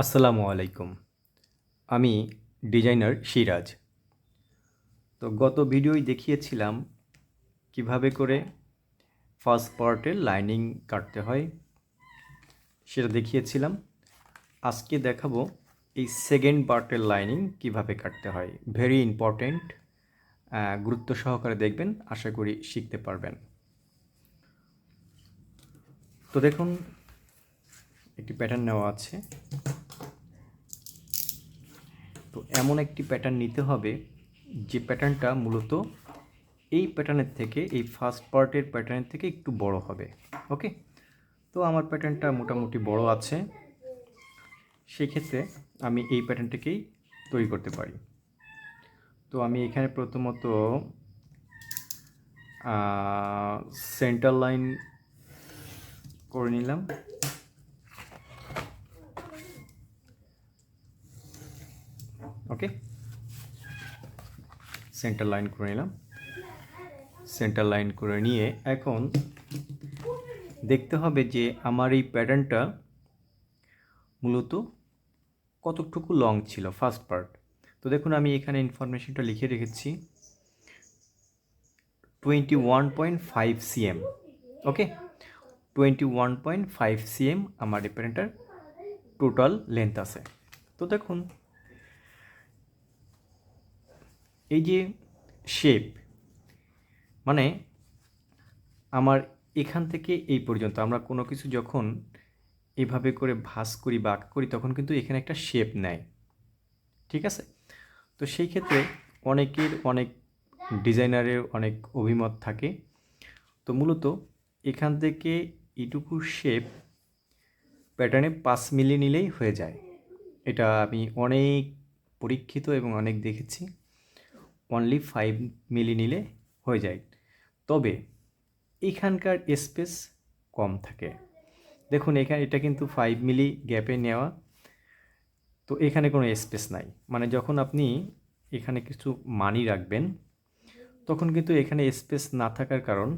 আসসালামু আলাইকুম। আমি ডিজাইনার সিরাজ। তো গত ভিডিওই দেখিয়েছিলাম কীভাবে করে ফার্স্ট পার্টের লাইনিং কাটতে হয়। সেটা দেখিয়েছিলাম। আজকে দেখাবো এই সেকেন্ড পার্টের লাইনিং কীভাবে কাটতে হয়। ভেরি ইম্পর্ট্যান্ট গুরুত্ব সহকারে দেখবেন, আশা করি শিখতে পারবেন। তো দেখুন, একটি প্যাটার্ন নেওয়া আছে। তো এমন একটি প্যাটার্ন নিতে হবে যে প্যাটার্নটা মূলত এই প্যাটার্নের থেকে, এই ফার্স্ট পার্টের প্যাটার্নের থেকে একটু বড় হবে ওকে তো আমার প্যাটার্নটা মোটামুটি বড় আছে। সেক্ষেত্রে আমি এই প্যাটার্নটাকেই তৈরি করতে পারি। তো আমি এখানে প্রথমত সেন্টার লাইন করে নিলাম। ওকে। সেন্টার লাইন করে নিলাম। সেন্টার লাইন করে নিয়ে এখন দেখতে হবে যে আমার এই প্যাটার্নটা মূলত কতটুকু লং ছিল ফার্স্ট পার্ট তো দেখুন, আমি এখানে ইনফরমেশনটা লিখে রেখেছি। Twenty one point five CM okay twenty one point five CM আমার এই প্যাটার্নটার টোটাল লেন্থ আছে। তো দেখুন এই যে শেপ মানে আমার এখান থেকে এই পর্যন্ত, আমরা কোনো কিছু যখন এভাবে করে ভাস করি বা করি, তখন কিন্তু এখানে একটা শেপ নেয়। ঠিক আছে? তো সেই ক্ষেত্রে অনেকের অনেক ডিজাইনারের অনেক অভিমত থাকে। তো মূলত এখান থেকে এটুকু শেপ প্যাটার্নে পাঁচ মিলি নিলেই হয়ে যায়। এটা আমি অনেক পরীক্ষিত এবং অনেক দেখেছি। অনলি ফাইভ মিলি নিলে হয়ে যায়। তবে এখানকার স্পেস কম থাকে। দেখুন এখানে এটা কিন্তু ফাইভ মিলি গ্যাপে নেওয়া। তো এখানে কোনো স্পেস নাই। মানে যখন আপনি এখানে কিছু মানি রাখবেন, তখন কিন্তু এখানে স্পেস না থাকার কারণ,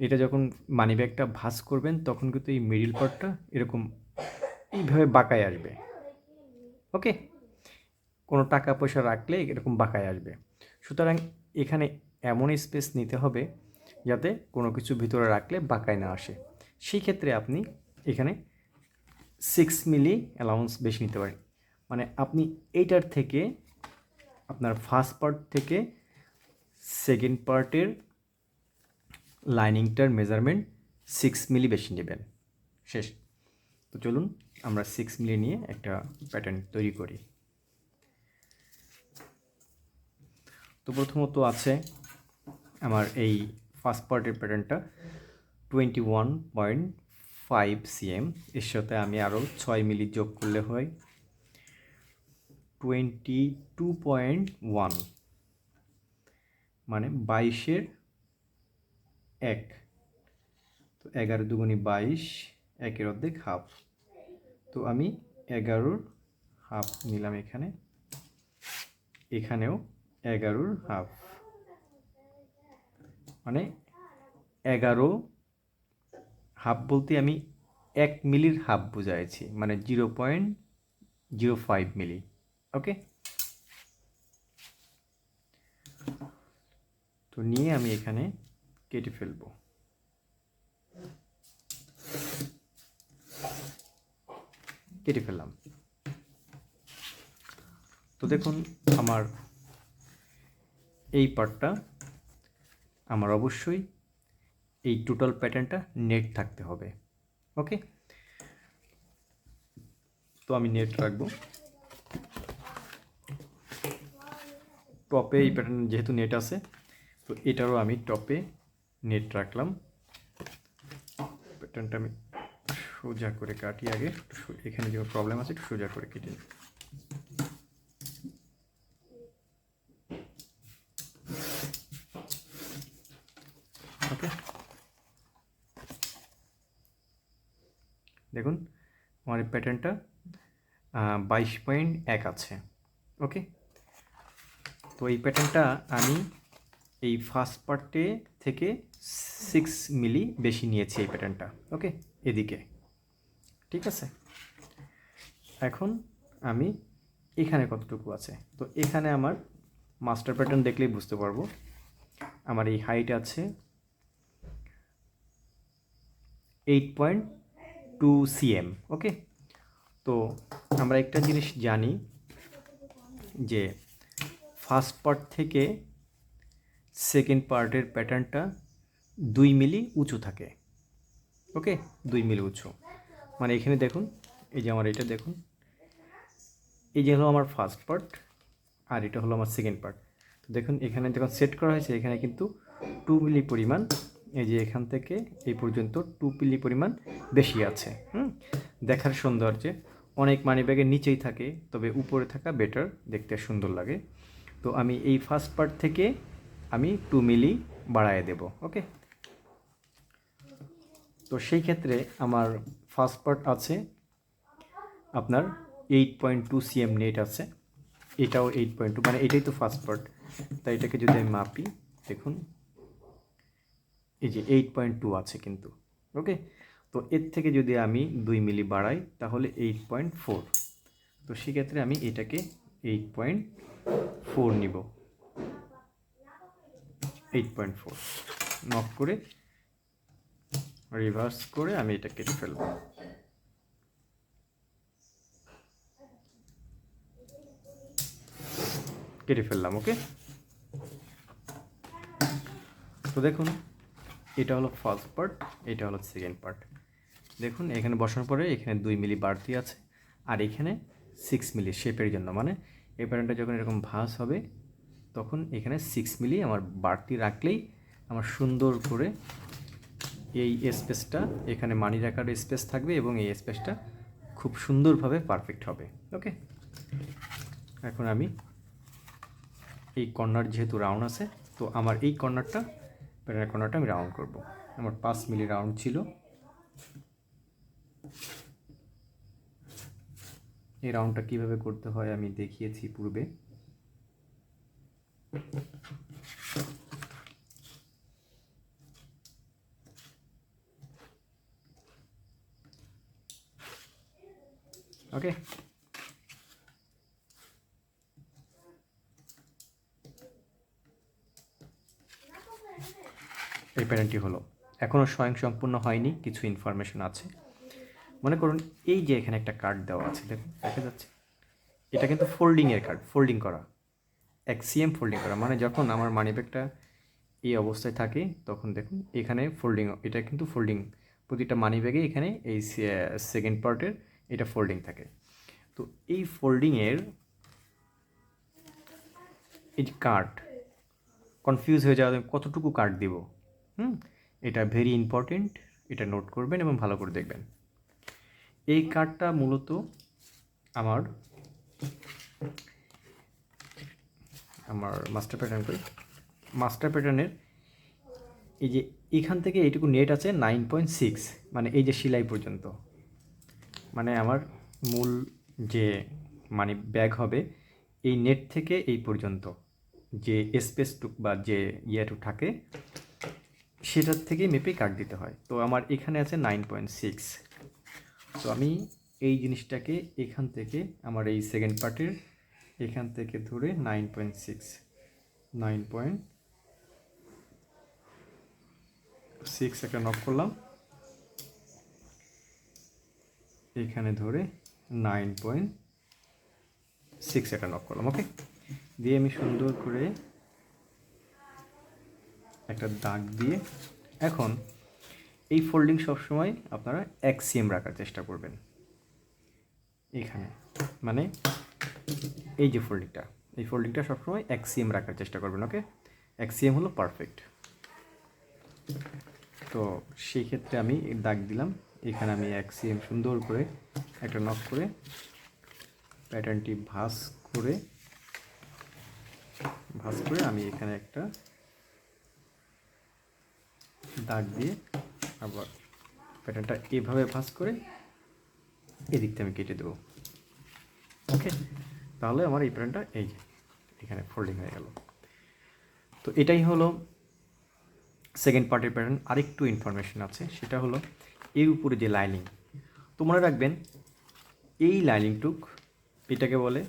এটা যখন মানি ব্যাগটা ভাস করবেন, তখন কিন্তু এই মিডিল পার্টটা এরকম এইভাবে বাঁকায় আসবে। ওকে কোনো টাকা পয়সা রাখলে এরকম বাঁকায় আসবে। সুতরাং এখানে এমন স্পেস নিতে হবে যাতে কোনো কিছু ভিতরে রাখলে বাঁকায় না আসে। সেই ক্ষেত্রে আপনি এখানে সিক্স মিলি অ্যালাউন্স বেশি নিতে পারেন। মানে আপনি এইটার থেকে আপনার ফার্স্ট পার্ট থেকে সেকেন্ড পার্টের লাইনিংটার মেজারমেন্ট সিক্স মিলি বেশি নেবেন। শেষ। তো চলুন আমরা সিক্স মিলি নিয়ে একটা প্যাটার্ন তৈরি করি। তো প্রথমত আছে আমার এই ফার্স্ট পার্টের প্যাটার্নটা twenty one point five CM এর সাথে আমি আরও ছয় মিলি যোগ করলে হয় টোয়েন্টি টু পয়েন্ট ওয়ান মানে বাইশের এক। তো এগারো দুগুনি বাইশ, একের অর্ধেক হাফ তো আমি এগারোর হাফ নিলাম এখানে। এখানেও এগারোর হাফ। মানে এগারো হাফ বলতে আমি এক মিলির হাফ বোঝাইছি মানে zero point zero five milli, okay? তো নিয়ে আমি এখানে কেটে ফেলব। কেটে ফেললাম। তো দেখুন, আমার এই পার্টটা আমার অবশ্যই এই টোটাল প্যাটার্নটা নেট থাকতে হবে ওকে তো আমি নেট রাখব। টপে এই প্যাটার্ন যেহেতু নেট আছে, তো এটারও আমি টপে নেট রাখলাম। প্যাটার্নটা আমি সোজা করে কাটি আগে এখানে যে প্রবলেম আছে, একটু সোজা করে কেটে নিই ওকে দেখুন আমার এই প্যাটার্নটা বাইশ পয়েন্ট এক আছে ওকে তো এই প্যাটার্নটা আমি এই ফার্স্ট পার্টে থেকে সিক্স মিলি বেশি নিয়েছি এই প্যাটার্নটা ওকে এদিকে, ঠিক আছে? এখন আমি এখানে কতটুকু আছে? তো এখানে আমার মাস্টার প্যাটার্ন দেখলেই বুঝতে পারব। আমার এই হাইট আছে eight point two CM okay তো আমরা একটা জিনিস জানি যে ফার্স্ট পার্ট থেকে সেকেন্ড পার্টের প্যাটার্নটা দুই মিলি উঁচু থাকে। ওকে দুই মিলি উঁচু। মানে এখানে দেখুন, এই যে আমার এটা দেখুন। এই যে হলো আমার ফার্স্ট পার্ট আর এটা হলো আমার সেকেন্ড পার্ট দেখুন, এখানে যখন সেট করা হয়েছে, এখানে কিন্তু টু মিলি পরিমাণ, এই যে এখান থেকে এই পর্যন্ত টু মিলি পরিমাণ বেশি আছে। হুম? দেখার সৌন্দর্যে। অনেক মানি ব্যাগের নিচেই থাকে, তবে উপরে থাকা বেটার দেখতে সুন্দর লাগে। তো আমি এই ফার্স্ট পার্ট থেকে আমি টু মিলি বাড়ায় দেব ওকে তো সেই ক্ষেত্রে আমার ফার্স্ট পার্ট আছে, আপনার eight point two CM net আছে, এটাও এইট পয়েন্ট টু মানে এটাই তো ফার্স্ট পার্ট তাই এটাকে যদি আমি মাপি, দেখুন, এই যে এইট পয়েন্ট টু আছে কিন্তু ওকে তো এর থেকে যদি আমি দুই মিলি বাড়াই, তাহলে এইট পয়েন্ট ফোর তো সেক্ষেত্রে আমি এটাকে এইট পয়েন্ট ফোর নিব। এইট পয়েন্ট ফোর নক করে রিভার্স করে আমি এটা কেটে ফেলব। কেটে ফেললাম ওকে তো দেখুন, এটা হলো ফার্স্ট পার্ট এটা হলো সেকেন্ড পার্ট দেখুন, এখানে বসানোর পরে এখানে দুই মিলি বাড়তি আছে, আর এখানে সিক্স মিলি শেপের জন্য। মানে এই প্যাটার্নটা যখন এরকম ভাস হবে, তখন এখানে সিক্স মিলি আমার বাড়তি রাখলেই আমার সুন্দর করে এই স্পেসটা এখানে মানি রাখার স্পেস থাকবে এবং এই স্পেসটা খুব সুন্দরভাবে পারফেক্ট হবে। ওকে এখন আমি এই কর্নার যেহেতু রাউন্ড আছে, তো আমার এই কর্নারটা প্যাটার্নের কর্নারটা আমি রাউন্ড করব। আমার পাঁচ মিলি রাউন্ড ছিল। এই রাউন্ডটা কীভাবে করতে হয় আমি দেখিয়েছি পূর্বে। ওকে এই প্যাটার্নটি হলো। এখনও স্বয়ংসম্পূর্ণ হয়নি, কিছু ইনফরমেশন আছে। মনে করুন, এই যে এখানে একটা কার্ড দেওয়া আছে, দেখুন, দেখা যাচ্ছে। এটা কিন্তু ফোল্ডিংয়ের কার্ড ফোল্ডিং করা। এক্সিএম ফোল্ডিং করা মানে যখন আমার মানি ব্যাগটা এই অবস্থায় থাকে, তখন দেখুন, এখানে ফোল্ডিং এটা কিন্তু ফোল্ডিং প্রতিটা মানি ব্যাগে এখানে এই সেকেন্ড পার্টের এটা ফোল্ডিং থাকে। তো এই ফোল্ডিংয়ের এই যে কার্ড কনফিউজ হয়ে যাওয়া, কতটুকু কার্ড দিব? হুম? এটা ভেরি ইম্পর্টেন্ট এটা নোট করবেন এবং ভালো করে দেখবেন। এই কার্ডটা মূলত আমার আমার মাস্টার প্যাটার্ন করি। মাস্টার প্যাটার্নের এই যে এখান থেকে এইটুকু নেট আছে নাইন পয়েন্ট সিক্স মানে এই যে সেলাই পর্যন্ত। মানে আমার মূল যে মানে ব্যাগ হবে এই নেট থেকে এই পর্যন্ত যে স্পেসটুক বা যে ইয়েটুক থাকে, সেটার থেকে মেপে কাট দিতে হয়। তো আমার এখানে আছে নাইন পয়েন্ট সিক্স তো আমি এই জিনিসটাকে এখান থেকে আমার এই সেকেন্ড পার্টের এখান থেকে ধরে nine point six nine point six একটা নক করলাম। এখানে ধরে নাইন পয়েন্ট সিক্স একটা নক করলাম ওকে দিয়ে আমি সুন্দর করে একটা দাগ দিয়ে এখন এই ফোল্ডিং সবসময় আপনারা এক সিএম রাখার চেষ্টা করবেন। এখানে। মানে এই যে ফোল্ডিংটা এই ফোল্ডিংটা সবসময় এক সিএম রাখার চেষ্টা করবেন ওকে এক সিএম হলো পারফেক্ট তো সেই ক্ষেত্রে আমি দাগ দিলাম। এখানে আমি এক সিএম সুন্দর করে একটা নক করে প্যাটার্নটি ভাঁজ করে ভাঁজ করে আমি এখানে একটা দাগ দিয়ে আবার প্যাটার্নটা এভাবে ভাঁজ করে এদিকটা আমি কেটে দেবো। ওকে তাহলে আমার এই প্যাটার্নটা এই এখানে ফোল্ডিং হয়ে গেল। তো এটাই হলো সেকেন্ড পার্টের প্যাটার্ন আরেকটু ইনফরমেশন আছে, সেটা হলো এর উপরে যে লাইনিং তো মনে রাখবেন এই লাইনিংটুক এটাকে বলে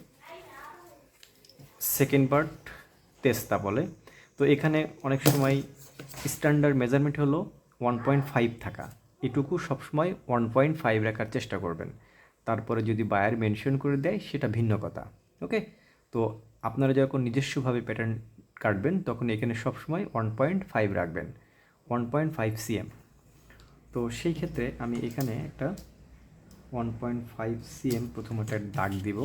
সেকেন্ড পার্ট তেস্তা বলে। তো এখানে অনেক সময় স্ট্যান্ডার্ড মেজারমেন্ট হলো ওয়ান পয়েন্ট ফাইভ থাকা। এটুকু সবসময় ওয়ান পয়েন্ট ফাইভ রাখার চেষ্টা করবেন। তারপরে যদি বায়ার মেনশন করে দেয়, সেটা ভিন্ন কথা। ওকে তো আপনারা যখন নিজস্বভাবে প্যাটার্ন কাটবেন, তখন এখানে সবসময় ওয়ান পয়েন্ট ফাইভ রাখবেন। ওয়ান পয়েন্ট ফাইভ সিএম তো সেই ক্ষেত্রে আমি এখানে একটা ওয়ান পয়েন্ট ফাইভ সিএম প্রথমত একটা দাগ দিব।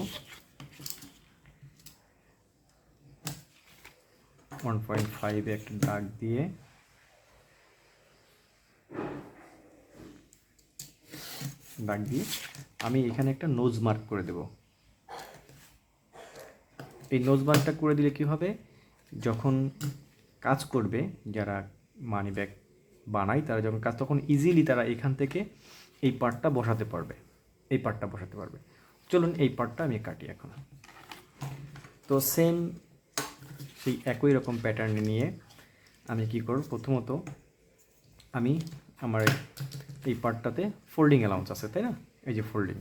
ওয়ান পয়েন্ট ফাইভে একটা দাগ দিয়ে দাগ দিয়ে আমি এখানে একটা নোজ মার্ক করে দেব। এই নোজ মার্কটা করে দিলে কি হবে? যখন কাজ করবে, যারা মানি ব্যাগ বানায়, তারা যখন কাজ, তখন ইজিলি তারা এখান থেকে এই পার্টটা বসাতে পারবে। এই পার্টটা বসাতে পারবে। চলুন এই পার্টটা আমি কাটি এখন। তো সেম সেই একই রকম প্যাটার্ন নিয়ে আমি কি করব? প্রথমত আমি আমার এই পার্টটাতে ফোল্ডিং অ্যালাউন্স আছে, তাই না? এই যে ফোল্ডিং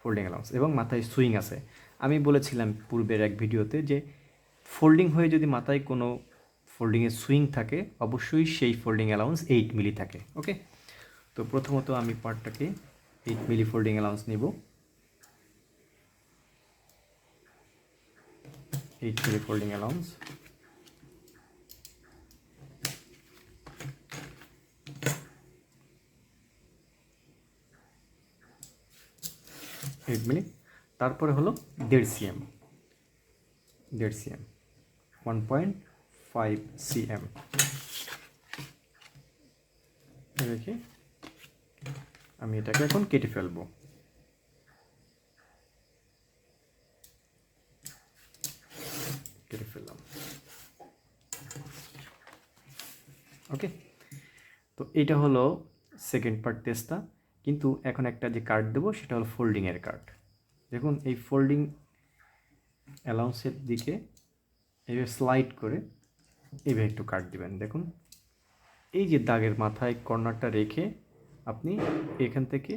ফোল্ডিং অ্যালাউন্স এবং মাথায় সুইং আছে। আমি বলেছিলাম পূর্বের এক ভিডিওতে যে ফোল্ডিং হয়ে যদি মাথায় কোনো ফোল্ডিংয়ের সুইং থাকে, অবশ্যই সেই ফোল্ডিং অ্যালাউন্স এইট মিলি থাকে ওকে তো প্রথমত আমি পার্টটাকে এইট মিলি ফোল্ডিং অ্যালাউন্স নিব। Eight milli folding allowance eight milli তারপরে হলো দেড় সিএম। দেড় cm. One point five cm. রেখে আমি এটাকে এখন কেটে ফেলব। কেটে ফেললাম। ওকে। তো এটা হলো সেকেন্ড পার্ট টেস্টটা কিন্তু এখন একটা যে কার্ড দেবো, সেটা হলো ফোল্ডিংয়ের কার্ড দেখুন, এই ফোল্ডিং অ্যালাউন্সের দিকে এইভাবে স্লাইড করে এইভাবে একটু কাট দিবেন। দেখুন, এই যে দাগের মাথায় কর্নারটা রেখে আপনি এখান থেকে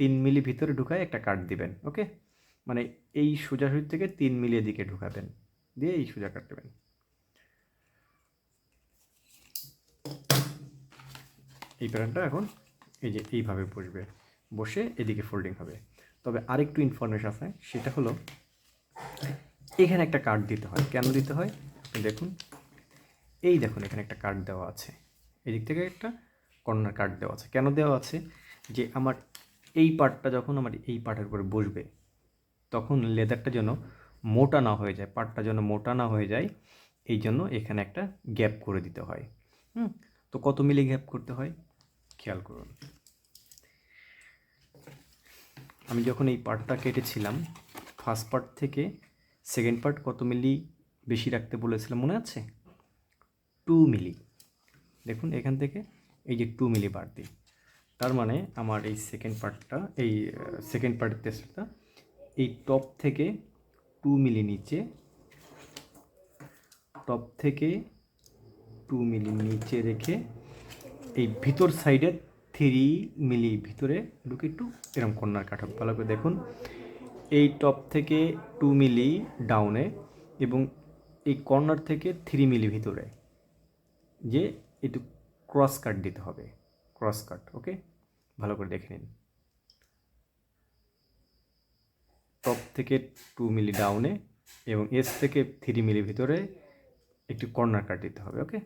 তিন মিলি ভিতরে ঢুকায় একটা কাট দিবেন ওকে মানে এই সোজাসুজি থেকে তিন মিলি দিকে ঢুকাবেন, দিয়ে এই সোজা কাট দেবেন। এই প্যাটার্নটা এখন এই যে এইভাবে বসবে, বসে এদিকে ফোল্ডিং হবে। তবে আরেকটু ইনফরমেশন আছে, সেটা হলো এখানে একটা কার্ড দিতে হয়। কেন দিতে হয়? দেখুন, এই দেখুন এখানে একটা কার্ড দেওয়া আছে। এদিক থেকে একটা কর্নার কার্ড দেওয়া আছে। কেন দেওয়া আছে? যে আমার এই পার্টটা যখন আমার এই পার্টের উপরে বসবে, তখন লেদারটা যেন মোটা না হয়ে যায় পার্টটা যেন মোটা না হয়ে যায়, এই জন্য এখানে একটা গ্যাপ করে দিতে হয়। হুম, তো কত মিলি গ্যাপ করতে হয়? খেয়াল করুন। আমি যখন এই পার্টটা কেটেছিলাম ফার্স্ট পার্ট থেকে সেকেন্ড পার্ট কত মিলি বেশি রাখতে বলেছিলাম মনে আছে? টু মিলি দেখুন, এখান থেকে এই যে টু মিলি বাড়তি তার মানে আমার এই সেকেন্ড পার্টটা এই সেকেন্ড পার্টের টেস্টটা এই টপ থেকে টু মিলি নিচে টপ থেকে টু মিলি নিচে রেখে এই ভিতর সাইডে থ্রি মিলি ভিতরে ঢুকে একটু এরকম কর্নার কাটক ভালো করে দেখুন। এই টপ থেকে টু মিলি ডাউনে এবং এই কর্নার থেকে থ্রি মিলি ভিতরে যে একটু ক্রস কাট দিতে হবে। ক্রস কাট ওকে ভালো করে দেখে নিন। টপ থেকে টু মিলি ডাউনে এবং এস থেকে থ্রি মিলি ভিতরে একটি কর্নার কাট দিতে হবে ওকে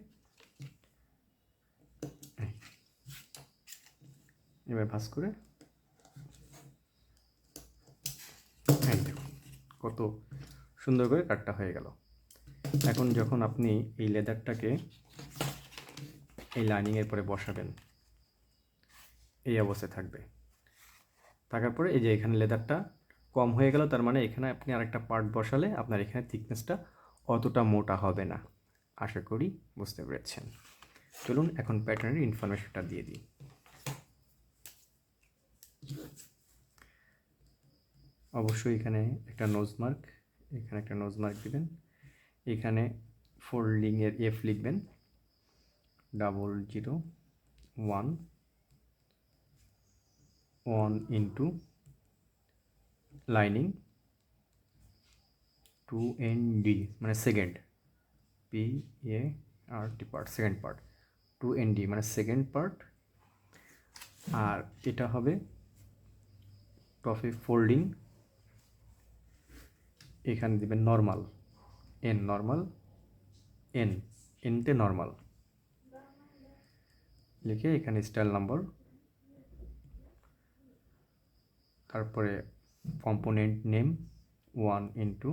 এবার ভাস করে কত সুন্দর করে কাটটা হয়ে গেল। এখন যখন আপনি এই লেদারটাকে এই লাইনিংয়ের পরে বসাবেন, এই অবস্থায় থাকবে। থাকার পরে এই যে এখানে লেদারটা কম হয়ে গেল, তার মানে এখানে আপনি আরেকটা পার্ট বসালে আপনার এখানে থিকনেসটা অতটা মোটা হবে না। আশা করি বুঝতে পেরেছেন। চলুন এখন প্যাটার্নের ইনফরমেশনটা দিয়ে দিই। অবশ্যই এখানে একটা নোজ মার্ক এখানে একটা নোজ মার্ক দিবেন। এখানে ফোল্ডিংয়ের এফ লিখবেন। Double zero one one into lining two N D মানে second P A R T part second part two N D মানে সেকেন্ড পার্ট আর এটা হবে টফে ফোল্ডিং এখানে দিবেন নর্মাল এন নর্মাল এন এনতে নর্মাল লিখে এখানে স্টাইল নাম্বার তারপরে component name one into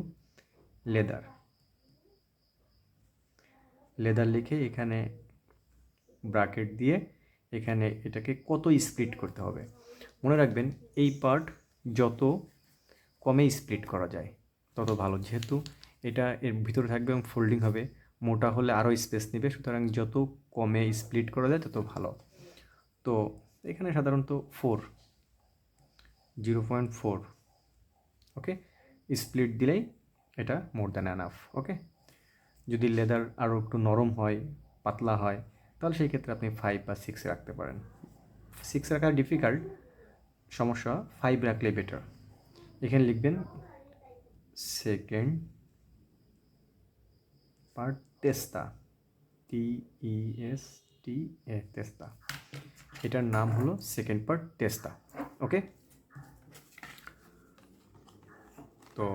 leather leather লিখে এখানে ব্রাকেট দিয়ে এখানে এটাকে কত স্প্লিট করতে হবে? মনে রাখবেন, এই পার্ট যত কমে স্প্লিট করা যায়। তত ভালো। যেহেতু এটা এর ভিতরে থাকবে এবং ফোল্ডিং হবে, মোটা হলে আরও স্পেস নেবে, সুতরাং যত কমে স্প্লিট করা যায় তত ভালো। তো এখানে সাধারণত four zero point four okay split দিলেই এটা মোর দ্যান অ্যানাফ ওকে যদি লেদার আরও একটু নরম হয়, পাতলা হয়, তাহলে সেই ক্ষেত্রে আপনি ফাইভ বা সিক্স রাখতে পারেন। সিক্স রাখা ডিফিকাল্ট সমস্যা ফাইভ রাখলে বেটার এখানে লিখবেন second part testa T E S T A testa এটার নাম হলো সেকেন্ড পার্ট তেস্তা ওকে তো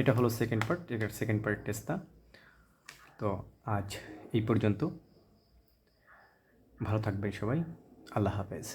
এটা হলো সেকেন্ড পার্ট এটার সেকেন্ড পার্ট টেস্টটা তো আজ এই পর্যন্ত। ভালো থাকবেন সবাই, আল্লাহ হাফেজ।